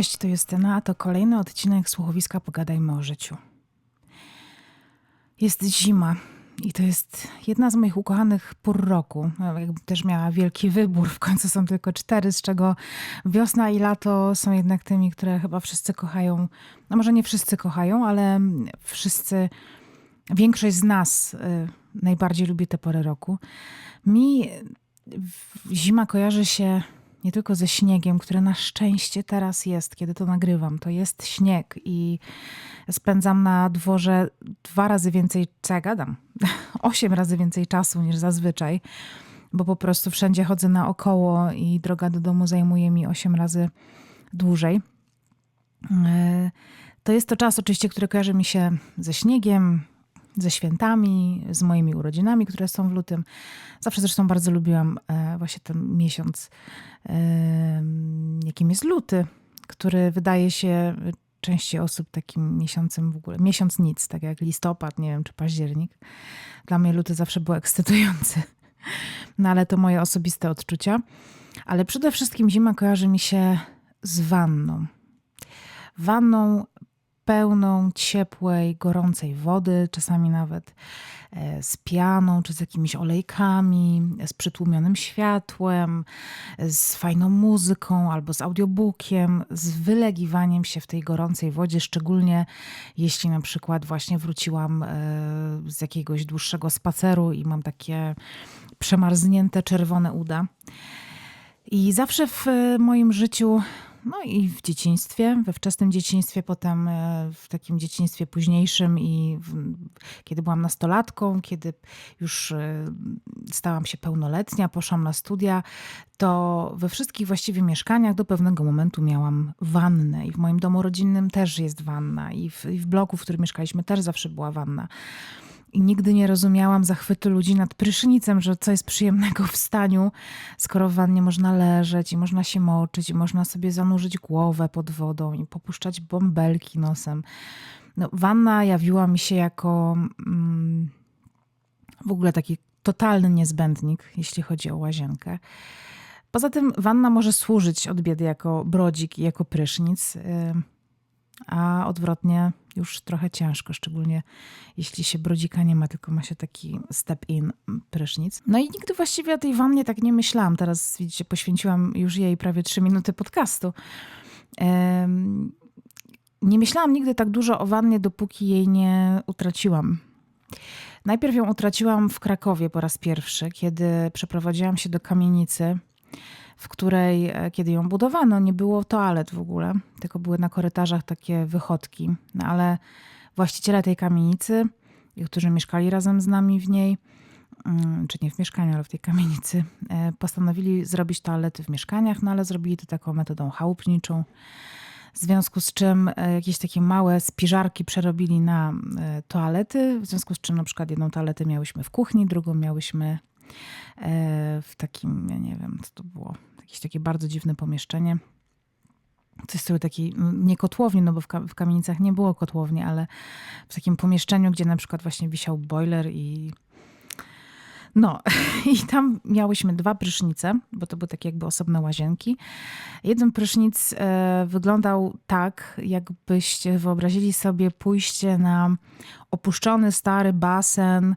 Cześć, to Justyna, a to kolejny odcinek słuchowiska Pogadajmy o życiu. Jest zima i to jest jedna z moich ukochanych pór roku. No, też miała wielki wybór, w końcu są tylko cztery, z czego wiosna i lato są jednak tymi, które chyba wszyscy kochają. No może nie wszyscy kochają, ale wszyscy, większość z nas y, najbardziej lubi te pory roku. Mi zima kojarzy się nie tylko ze śniegiem, który na szczęście teraz jest, kiedy to nagrywam. To jest śnieg i spędzam na dworze dwa razy więcej, co ja gadam, osiem razy więcej czasu niż zazwyczaj, bo po prostu wszędzie chodzę naokoło i droga do domu zajmuje mi osiem razy dłużej. E, To jest to czas oczywiście, który kojarzy mi się ze śniegiem, ze świętami, z moimi urodzinami, które są w lutym. Zawsze zresztą bardzo lubiłam e, właśnie ten miesiąc, e, jakim jest luty, który wydaje się części osób takim miesiącem w ogóle. Miesiąc nic, tak jak listopad, nie wiem, czy październik. Dla mnie luty zawsze był ekscytujący. No ale to moje osobiste odczucia. Ale przede wszystkim zima kojarzy mi się z wanną. Wanną pełną ciepłej, gorącej wody, czasami nawet e, z pianą, czy z jakimiś olejkami, z przytłumionym światłem, z fajną muzyką albo z audiobookiem, z wylegiwaniem się w tej gorącej wodzie, szczególnie jeśli na przykład właśnie wróciłam e, z jakiegoś dłuższego spaceru i mam takie przemarznięte czerwone uda. I zawsze w e, moim życiu, no i w dzieciństwie, we wczesnym dzieciństwie, potem e, w takim dzieciństwie późniejszym i w, kiedy byłam nastolatką, kiedy już e, stałam się pełnoletnia, poszłam na studia, to we wszystkich właściwie mieszkaniach do pewnego momentu miałam wannę i w moim domu rodzinnym też jest wanna i w, i w bloku, w którym mieszkaliśmy też zawsze była wanna. I nigdy nie rozumiałam zachwytu ludzi nad prysznicem, że co jest przyjemnego w staniu, skoro w wannie można leżeć i można się moczyć i można sobie zanurzyć głowę pod wodą i popuszczać bąbelki nosem. No, wanna jawiła mi się jako mm, w ogóle taki totalny niezbędnik, jeśli chodzi o łazienkę. Poza tym wanna może służyć od biedy jako brodzik i jako prysznic, a odwrotnie już trochę ciężko, szczególnie jeśli się brodzika nie ma, tylko ma się taki step-in prysznic. No i nigdy właściwie o tej wannie tak nie myślałam. Teraz widzicie, poświęciłam już jej prawie trzy minuty podcastu. Nie myślałam nigdy tak dużo o wannie, dopóki jej nie utraciłam. Najpierw ją utraciłam w Krakowie po raz pierwszy, kiedy przeprowadziłam się do kamienicy, w której, e, kiedy ją budowano, nie było toalet w ogóle, tylko były na korytarzach takie wychodki. No ale właściciele tej kamienicy, którzy mieszkali razem z nami w niej, mm, czy nie w mieszkaniu, ale w tej kamienicy, e, postanowili zrobić toalety w mieszkaniach, no ale zrobili to taką metodą chałupniczą. W związku z czym e, jakieś takie małe spiżarki przerobili na toalety, w związku z czym na przykład jedną toaletę miałyśmy w kuchni, drugą miałyśmy w takim, ja nie wiem, co to było, jakieś takie bardzo dziwne pomieszczenie. To jest sobie taki, no, nie kotłowni, no bo w kamienicach nie było kotłowni, ale w takim pomieszczeniu, gdzie na przykład właśnie wisiał boiler i no, i tam miałyśmy dwa prysznice, bo to były takie jakby osobne łazienki. Jeden prysznic e, wyglądał tak, jakbyście wyobrazili sobie pójście na opuszczony stary basen,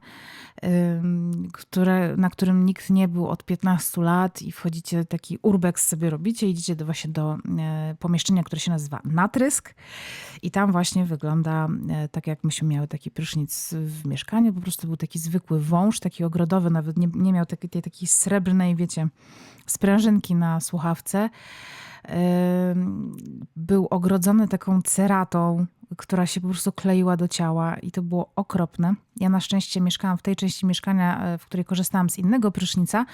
które, na którym nikt nie był od 15 lat i wchodzicie, taki urbex sobie robicie, idziecie do, właśnie do e, pomieszczenia, które się nazywa natrysk i tam właśnie wygląda e, tak, jak myśmy miały taki prysznic w mieszkaniu, po prostu był taki zwykły wąż, taki ogrodowy, nawet nie, nie miał takiej, tej takiej srebrnej, wiecie, sprężynki na słuchawce. Był ogrodzony taką ceratą, która się po prostu kleiła do ciała i to było okropne. Ja na szczęście mieszkałam w tej części mieszkania, e, w której korzystałam z innego prysznica,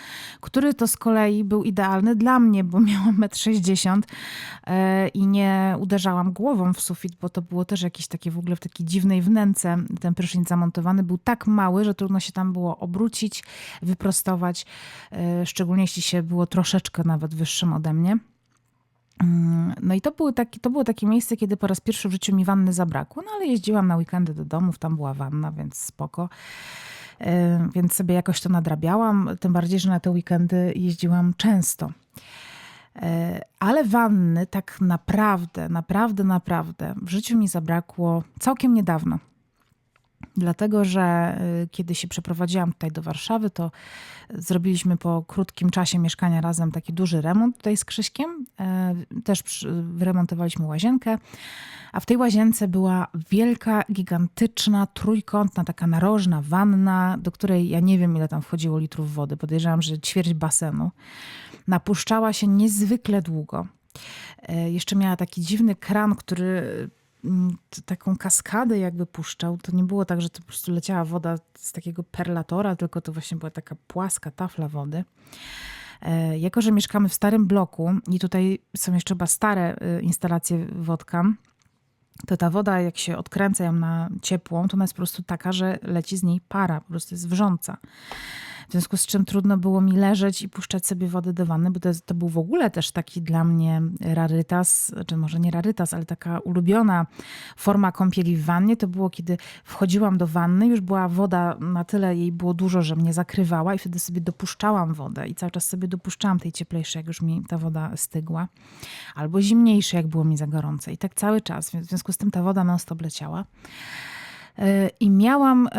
który to z kolei był idealny dla mnie, bo miałam 1,60 m e, i nie uderzałam głową w sufit, bo to było też jakieś takie w ogóle w takiej dziwnej wnęce ten prysznic zamontowany. Był tak mały, że trudno się tam było obrócić, wyprostować, e, szczególnie jeśli się było troszeczkę nawet wyższym ode mnie. Mm, No i to, były taki, to było takie miejsce, kiedy po raz pierwszy w życiu mi wanny zabrakło, no ale jeździłam na weekendy do domów, tam była wanna, więc spoko. E, Więc sobie jakoś to nadrabiałam, tym bardziej, że na te weekendy jeździłam często. E, ale wanny tak naprawdę, naprawdę, naprawdę w życiu mi zabrakło całkiem niedawno. Dlatego, że y, kiedy się przeprowadziłam tutaj do Warszawy, to zrobiliśmy po krótkim czasie mieszkania razem taki duży remont tutaj z Krzyśkiem. E, też wyremontowaliśmy łazienkę, a w tej łazience była wielka, gigantyczna, trójkątna, taka narożna wanna, do której ja nie wiem ile tam wchodziło litrów wody. Podejrzewam, że ćwierć basenu. Napuszczała się niezwykle długo. E, jeszcze miała taki dziwny kran, który taką kaskadę jakby puszczał, to nie było tak, że to po prostu leciała woda z takiego perlatora, tylko to właśnie była taka płaska tafla wody. E, jako, że mieszkamy w starym bloku i tutaj są jeszcze chyba stare y, instalacje wodka, to ta woda, jak się odkręca ją na ciepłą, to ona jest po prostu taka, że leci z niej para, po prostu jest wrząca. W związku z czym trudno było mi leżeć i puszczać sobie wodę do wanny, bo to, to był w ogóle też taki dla mnie rarytas, czy może nie rarytas, ale taka ulubiona forma kąpieli w wannie. To było, kiedy wchodziłam do wanny, już była woda, na tyle jej było dużo, że mnie zakrywała i wtedy sobie dopuszczałam wodę i cały czas sobie dopuszczałam tej cieplejszej, jak już mi ta woda stygła. Albo zimniejszej, jak było mi za gorące. I tak cały czas. W związku z tym ta woda non-stop leciała. I miałam,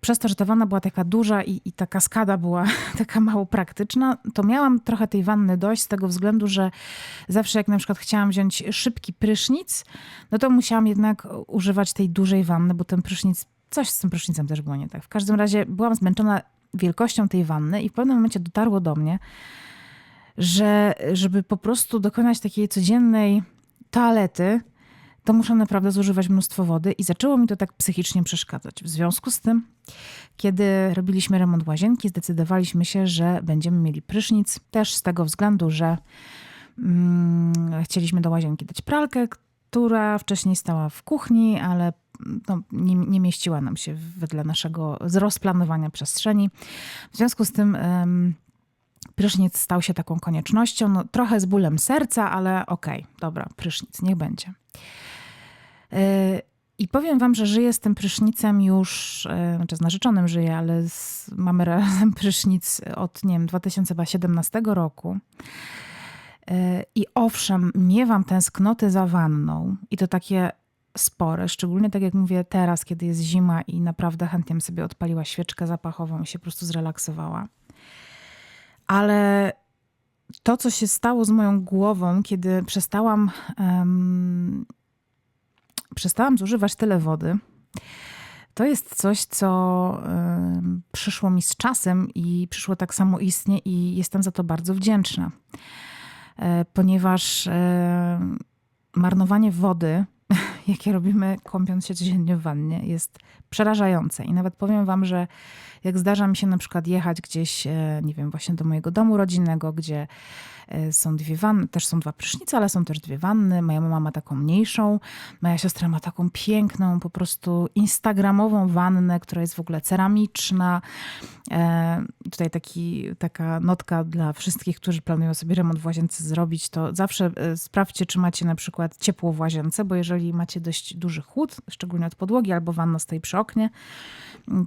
przez to, że ta wanna była taka duża i, i ta kaskada była taka mało praktyczna, to miałam trochę tej wanny dość z tego względu, że zawsze jak na przykład chciałam wziąć szybki prysznic, no to musiałam jednak używać tej dużej wanny, bo ten prysznic, coś z tym prysznicem też było nie tak. W każdym razie byłam zmęczona wielkością tej wanny i w pewnym momencie dotarło do mnie, że żeby po prostu dokonać takiej codziennej toalety, to muszę naprawdę zużywać mnóstwo wody i zaczęło mi to tak psychicznie przeszkadzać. W związku z tym, kiedy robiliśmy remont łazienki, zdecydowaliśmy się, że będziemy mieli prysznic, też z tego względu, że mm, chcieliśmy do łazienki dać pralkę, która wcześniej stała w kuchni, ale no, nie, nie, mieściła nam się wedle naszego rozplanowania przestrzeni. W związku z tym prysznic stał się taką koniecznością. No, trochę z bólem serca, ale okej, okay, dobra, prysznic, niech będzie. I powiem wam, że żyję z tym prysznicem już, e, znaczy z narzeczonym żyję, ale z, mamy razem prysznic od, nie wiem, 2017 roku. E, I owszem, miewam tęsknoty za wanną i to takie spore, szczególnie tak jak mówię teraz, kiedy jest zima i naprawdę chętnie sobie odpaliła świeczkę zapachową i się po prostu zrelaksowała. Ale to, co się stało z moją głową, kiedy przestałam um, przestałam zużywać tyle wody, to jest coś, co y, przyszło mi z czasem i przyszło tak samo istnie i jestem za to bardzo wdzięczna. Y, ponieważ y, marnowanie wody, jakie robimy kąpiąc się codziennie w wannie, jest przerażające. I nawet powiem wam, że jak zdarza mi się na przykład jechać gdzieś, nie wiem, właśnie do mojego domu rodzinnego, gdzie E, są dwie wanny, też są dwa prysznice, ale są też dwie wanny. Moja mama ma taką mniejszą, moja siostra ma taką piękną, po prostu instagramową wannę, która jest w ogóle ceramiczna. E, tutaj taki, taka notka dla wszystkich, którzy planują sobie remont w łazience zrobić, to zawsze e, sprawdźcie, czy macie na przykład ciepło w łazience, bo jeżeli macie dość duży chłód, szczególnie od podłogi, albo wanna stoi przy oknie,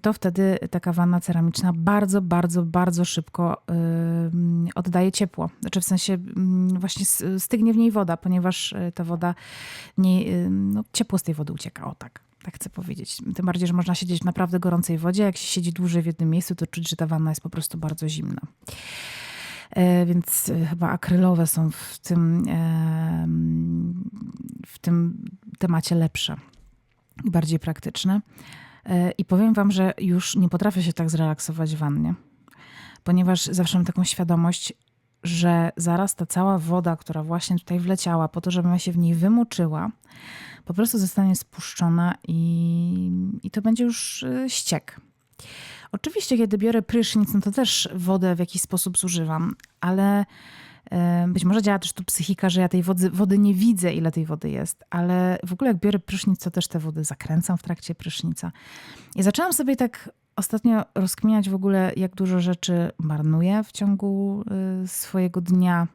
to wtedy taka wanna ceramiczna bardzo, bardzo, bardzo szybko oddaje ciepło. Znaczy w sensie yy, właśnie stygnie w niej woda, ponieważ y, ta woda, nie, yy, no, ciepło z tej wody ucieka, o tak. Tak chcę powiedzieć. Tym bardziej, że można siedzieć w naprawdę gorącej wodzie. Jak się siedzi dłużej w jednym miejscu, to czuć, że ta wanna jest po prostu bardzo zimna. E, więc y, chyba akrylowe są w tym, w tym temacie lepsze i bardziej praktyczne. E, I powiem wam, że już nie potrafię się tak zrelaksować w wannie, ponieważ zawsze mam taką świadomość, że zaraz ta cała woda, która właśnie tutaj wleciała, po to, żebym się w niej wymoczyła, po prostu zostanie spuszczona i, i to będzie już e, ściek. Oczywiście, kiedy biorę prysznic, no to też wodę w jakiś sposób zużywam, ale być może działa też tu psychika, że ja tej wody, wody nie widzę, ile tej wody jest, ale w ogóle jak biorę prysznic, to też te wody zakręcam w trakcie prysznica. I zaczęłam sobie tak ostatnio rozkminiać w ogóle, jak dużo rzeczy marnuję w ciągu y, swojego dnia.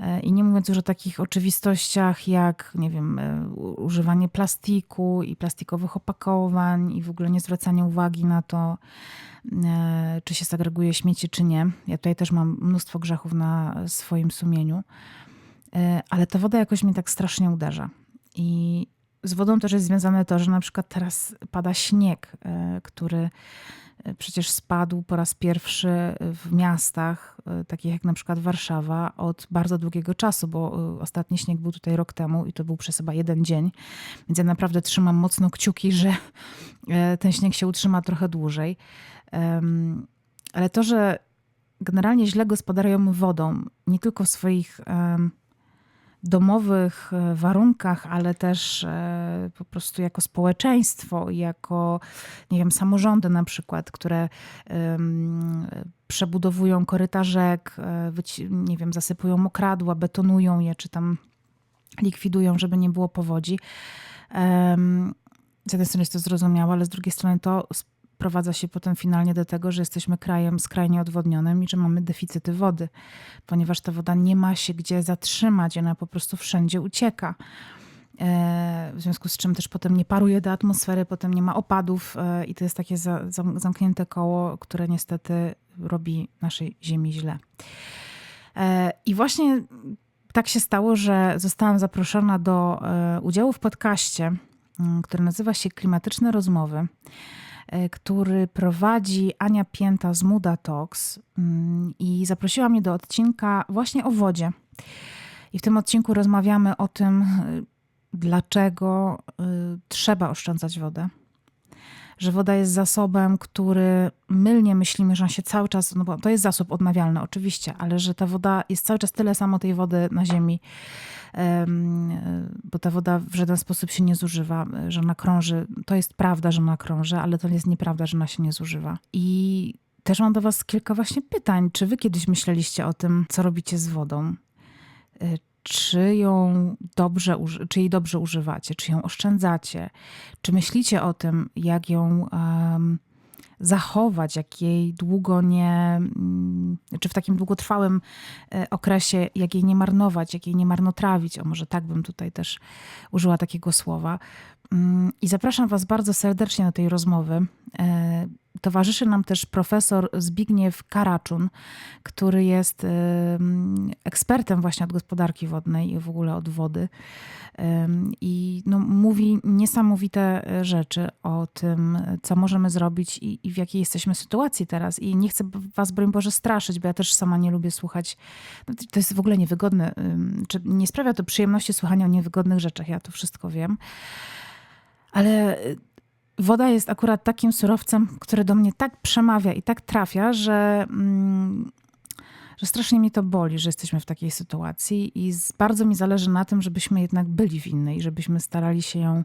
E, I nie mówiąc już o takich oczywistościach jak, nie wiem, e, używanie plastiku i plastikowych opakowań i w ogóle nie zwracanie uwagi na to, e, czy się segreguje śmieci, czy nie. Ja tutaj też mam mnóstwo grzechów na swoim sumieniu, ale ta woda jakoś mnie tak strasznie uderza. I z wodą też jest związane to, że na przykład teraz pada śnieg, który przecież spadł po raz pierwszy w miastach, e, takich jak na przykład Warszawa, od bardzo długiego czasu, bo e, ostatni śnieg był tutaj rok temu i to był przez chyba jeden dzień. Więc ja naprawdę trzymam mocno kciuki, że ten śnieg się utrzyma trochę dłużej. Ale to, że generalnie źle gospodarują wodą, nie tylko w swoich domowych e, warunkach, ale też e, po prostu jako społeczeństwo, jako, nie wiem, samorządy na przykład, które przebudowują koryta rzek, e, nie wiem, zasypują mokradła, betonują je, czy tam likwidują, żeby nie było powodzi. Z jednej strony jest to zrozumiałe, ale z drugiej strony to sprowadza się potem finalnie do tego, że jesteśmy krajem skrajnie odwodnionym i że mamy deficyty wody, ponieważ ta woda nie ma się gdzie zatrzymać, ona po prostu wszędzie ucieka. E, w związku z czym też potem nie paruje do atmosfery, potem nie ma opadów e, i to jest takie zamknięte koło, które niestety robi naszej ziemi źle. E, I właśnie tak się stało, że zostałam zaproszona do udziału w podcaście, który nazywa się Klimatyczne Rozmowy. E, który prowadzi Ania Pięta z Muda Talks mm, i zaprosiła mnie do odcinka właśnie o wodzie. I w tym odcinku rozmawiamy o tym, e, dlaczego e, trzeba oszczędzać wodę. Że woda jest zasobem, który mylnie myślimy, że on się cały czas, no bo to jest zasób odnawialny oczywiście, ale że ta woda jest cały czas tyle samo tej wody na ziemi, bo ta woda w żaden sposób się nie zużywa, że ona krąży. To jest prawda, że ona krąży, ale to jest nieprawda, że ona się nie zużywa. I też mam do Was kilka właśnie pytań. Czy Wy kiedyś myśleliście o tym, co robicie z wodą? E, czy ją dobrze, czy jej dobrze używacie, czy ją oszczędzacie, czy myślicie o tym, jak ją um, zachować, jak jej długo nie, mm, czy w takim długotrwałym e, okresie, jak jej nie marnować, jak jej nie marnotrawić. O, może tak bym tutaj też użyła takiego słowa. Mm, I zapraszam Was bardzo serdecznie do tej rozmowy. E, towarzyszy nam też profesor Zbigniew Karaczun, który jest ekspertem właśnie od gospodarki wodnej i w ogóle od wody. I no, mówi niesamowite rzeczy o tym, co możemy zrobić i, i, w jakiej jesteśmy sytuacji teraz. I nie chcę Was, broń Boże, straszyć, bo ja też sama nie lubię słuchać. No, to jest w ogóle niewygodne. Czy nie sprawia to przyjemności słuchania o niewygodnych rzeczach, ja to wszystko wiem. Ale woda jest akurat takim surowcem, który do mnie tak przemawia i tak trafia, że, mm, że strasznie mi to boli, że jesteśmy w takiej sytuacji i bardzo mi zależy na tym, żebyśmy jednak byli w innej, żebyśmy starali się ją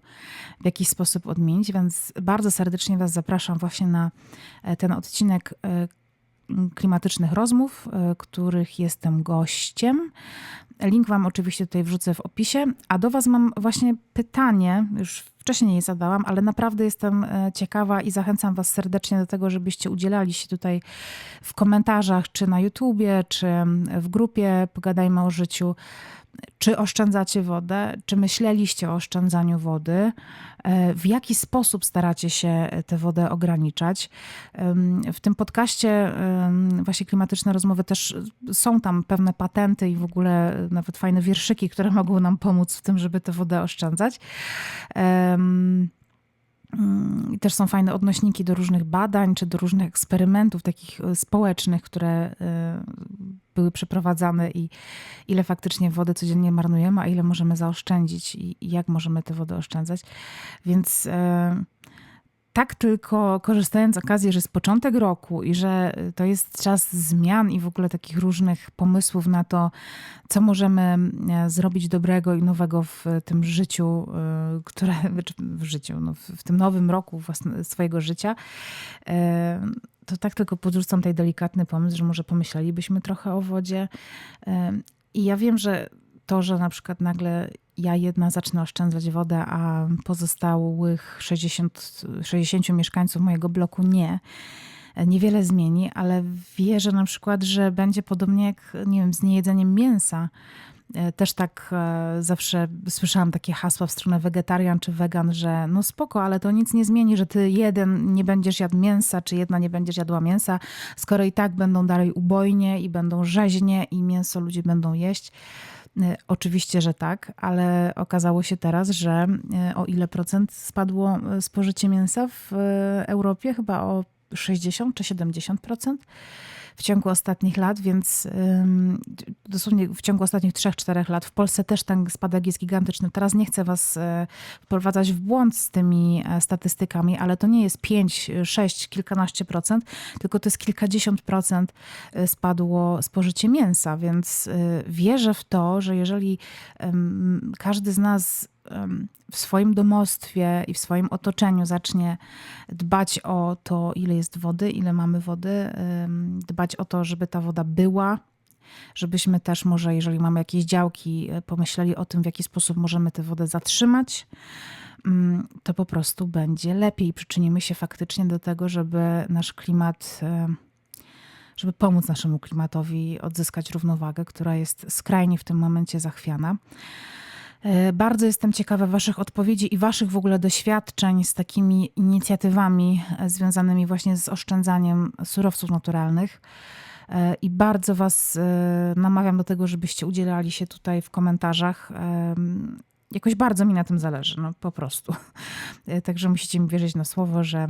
w jakiś sposób odmienić, więc bardzo serdecznie Was zapraszam właśnie na e, ten odcinek e, klimatycznych rozmów, e, których jestem gościem. Link Wam oczywiście tutaj wrzucę w opisie. A do Was mam właśnie pytanie, już wcześniej je zadałam, ale naprawdę jestem e, ciekawa i zachęcam Was serdecznie do tego, żebyście udzielali się tutaj w komentarzach, czy na YouTubie, czy w grupie Pogadajmy o życiu czy oszczędzacie wodę? Czy myśleliście o oszczędzaniu wody? E, w jaki sposób staracie się tę wodę ograniczać? W tym podcaście właśnie klimatyczne rozmowy też są tam pewne patenty i w ogóle nawet fajne wierszyki, które mogą nam pomóc w tym, żeby tę wodę oszczędzać. I też są fajne odnośniki do różnych badań czy do różnych eksperymentów takich e, społecznych, które e, były przeprowadzane i ile faktycznie wody codziennie marnujemy, a ile możemy zaoszczędzić i jak możemy tę wodę oszczędzać. Więc e, tak tylko korzystając z okazji, że jest początek roku i że to jest czas zmian i w ogóle takich różnych pomysłów na to, co możemy e, zrobić dobrego i nowego w tym życiu, e, które w życiu, no w tym nowym roku własne, swojego życia, e, to tak tylko podrzucam tutaj delikatny pomysł, że może pomyślelibyśmy trochę o wodzie. I ja wiem, że to, że na przykład nagle ja jedna zacznę oszczędzać wodę, a pozostałych 60, 60 mieszkańców mojego bloku nie, niewiele zmieni, ale wierzę na przykład, że będzie podobnie jak, nie wiem, z niejedzeniem mięsa. E, Też tak e, zawsze słyszałam takie hasła w stronę wegetarian czy wegan, że no spoko, ale to nic nie zmieni, że ty jeden nie będziesz jadł mięsa, czy jedna nie będziesz jadła mięsa, skoro i tak będą dalej ubojnie i będą rzeźnie i mięso ludzie będą jeść. E, Oczywiście, że tak, ale okazało się teraz, że e, o ile procent spadło e, spożycie mięsa w Europie? Chyba o 60 czy 70% w ciągu ostatnich lat, więc dosłownie w ciągu ostatnich 3-4 lat w Polsce też ten spadek jest gigantyczny. Teraz nie chcę was e, wprowadzać w błąd z tymi e, statystykami, ale to nie jest 5, 6, kilkanaście procent, tylko to jest kilkadziesiąt procent e, spadło spożycie mięsa, więc wierzę w to, że jeżeli każdy z nas w swoim domostwie i w swoim otoczeniu zacznie dbać o to, ile jest wody, ile mamy wody, dbać o to, żeby ta woda była, żebyśmy też może, jeżeli mamy jakieś działki, e, pomyśleli o tym, w jaki sposób możemy tę wodę zatrzymać, mm, to po prostu będzie lepiej. Przyczynimy się faktycznie do tego, żeby nasz klimat, e, żeby pomóc naszemu klimatowi odzyskać równowagę, która jest skrajnie w tym momencie zachwiana. E, Bardzo jestem ciekawa Waszych odpowiedzi i Waszych w ogóle doświadczeń z takimi inicjatywami e, związanymi właśnie z oszczędzaniem surowców naturalnych. E, I bardzo Was namawiam do tego, żebyście udzielali się tutaj w komentarzach. Jakoś bardzo mi na tym zależy, no po prostu. Także musicie mi wierzyć na słowo, że,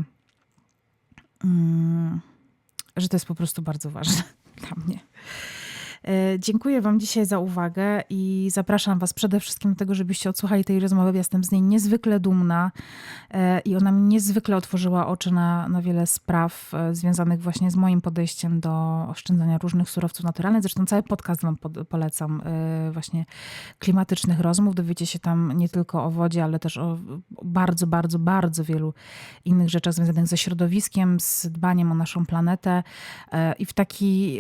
mm, że to jest po prostu bardzo ważne dla mnie. E, Dziękuję Wam dzisiaj za uwagę i zapraszam Was przede wszystkim do tego, żebyście odsłuchali tej rozmowy. Jestem z niej niezwykle dumna e, i ona mi niezwykle otworzyła oczy na, na wiele spraw e, związanych właśnie z moim podejściem do oszczędzania różnych surowców naturalnych. Zresztą cały podcast Wam polecam właśnie klimatycznych rozmów. Dowiecie się tam nie tylko o wodzie, ale też o bardzo, bardzo, bardzo wielu innych rzeczach związanych ze środowiskiem, z dbaniem o naszą planetę i w taki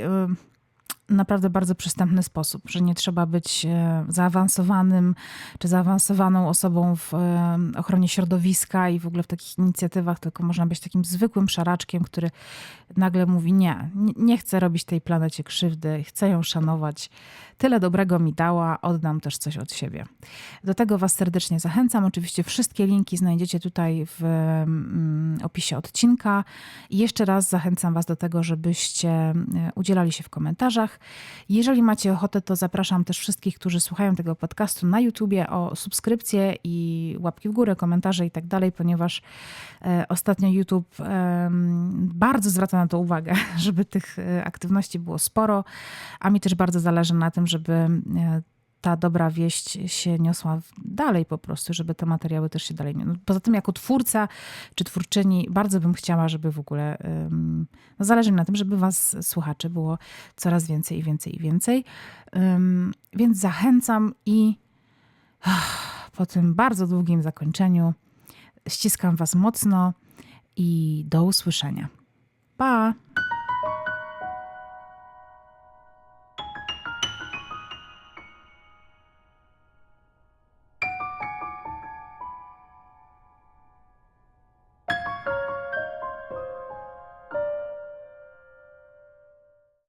naprawdę bardzo przystępny sposób, że nie trzeba być e, zaawansowanym czy zaawansowaną osobą w e, ochronie środowiska i w ogóle w takich inicjatywach, tylko można być takim zwykłym szaraczkiem, który nagle mówi nie, nie- chcę robić tej planecie krzywdy, chcę ją szanować. Tyle dobrego mi dała, oddam też coś od siebie. Do tego Was serdecznie zachęcam. Oczywiście wszystkie linki znajdziecie tutaj w mm, opisie odcinka. I jeszcze raz zachęcam Was do tego, żebyście e, udzielali się w komentarzach. Jeżeli macie ochotę, to zapraszam też wszystkich, którzy słuchają tego podcastu na YouTubie o subskrypcję i łapki w górę, komentarze i tak dalej, ponieważ e, ostatnio YouTube bardzo zwraca na to uwagę, żeby tych e, aktywności było sporo, a mi też bardzo zależy na tym, żeby e, ta dobra wieść się niosła dalej po prostu, żeby te materiały też się dalej... No, poza tym jako twórca czy twórczyni bardzo bym chciała, żeby w ogóle... no zależy mi na tym, żeby was słuchaczy było coraz więcej i więcej i więcej. Więc zachęcam i ach, po tym bardzo długim zakończeniu ściskam was mocno i do usłyszenia. Pa!